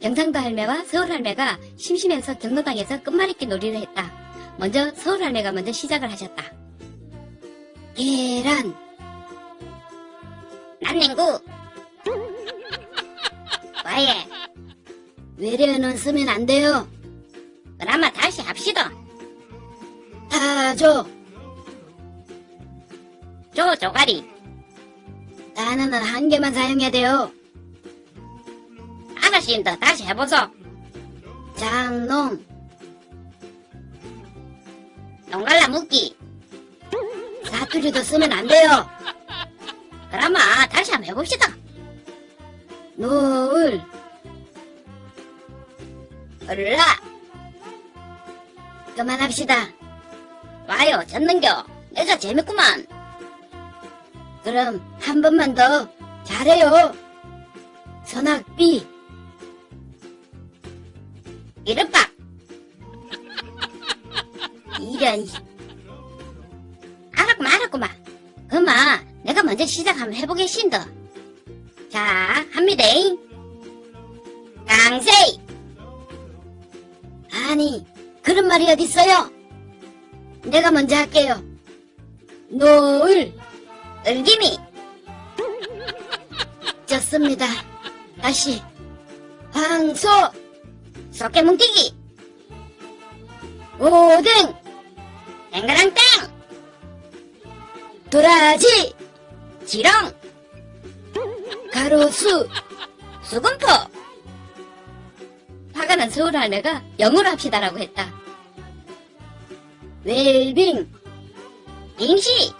경상도 할매와 서울 할매가 심심해서 경로당에서 끝말잇기 놀이를 했다. 먼저 서울 할매가 먼저 시작을 하셨다. 계란 난냉구 와예 외래어는 쓰면 안 돼요. 그나마 다시 합시다. 타조 조 조가리 단어는 한 개만 사용해야 돼요. 아가씨입니다. 다시 해보소. 장농. 농갈라 묵기. 사투리도 쓰면 안 돼요. 그나마 다시 한번 해봅시다. 노을. 을라. 그만합시다. 와요, 젖는겨. 내가 재밌구만. 그럼 한 번만 더 잘해요. 선악비. 이름밥. 이런. 알았구만, 알았구만. 그마, 내가 먼저 시작 한번 해보겠신다. 자, 합니다잉. 강세이. 아니, 그런 말이 어딨어요? 내가 먼저 할게요. 노을. 을기미. 좋습니다. 다시. 황소. 소깨뭉티기. 오뎅. 땡가랑 땡. 도라지. 지렁. 가로수. 수금포. 화가 난 서울 할매가 영어로 합시다라고 했다. 웰빙. 빙시.